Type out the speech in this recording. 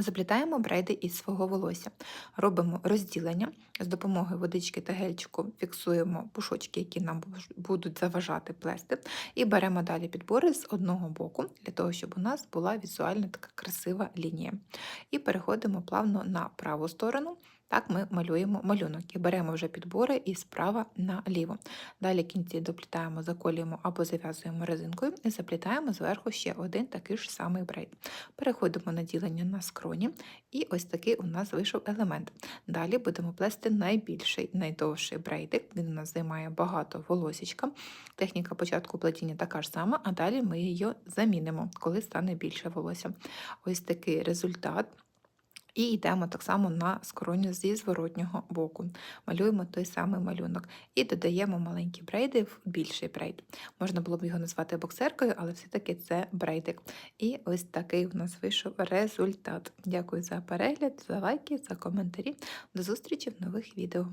Заплітаємо брейди із свого волосся. Робимо розділення з допомогою водички та гельчику фіксуємо пушочки, які нам будуть заважати плести, і беремо далі підбори з одного боку, для того, щоб у нас була візуально така красива лінія. І переходимо плавно на праву сторону. Так ми малюємо малюнок і беремо вже підбори і справа наліво. Далі кінці доплітаємо, заколюємо або зав'язуємо резинкою і заплітаємо зверху ще один такий ж самий брейд. Переходимо на ділення на скроні, і ось такий у нас вийшов елемент. Далі будемо плести найбільший, найдовший брейдик. Він у нас займає багато волосічка. Техніка початку плетіння така ж сама, а далі ми її замінимо, коли стане більше волосся. Ось такий результат. І йдемо так само на скроню зі зворотнього боку. Малюємо той самий малюнок. І додаємо маленькі брейди в більший брейд. Можна було б його назвати боксеркою, але все-таки це брейдик. І ось такий у нас вийшов результат. Дякую за перегляд, за лайки, за коментарі. До зустрічі в нових відео.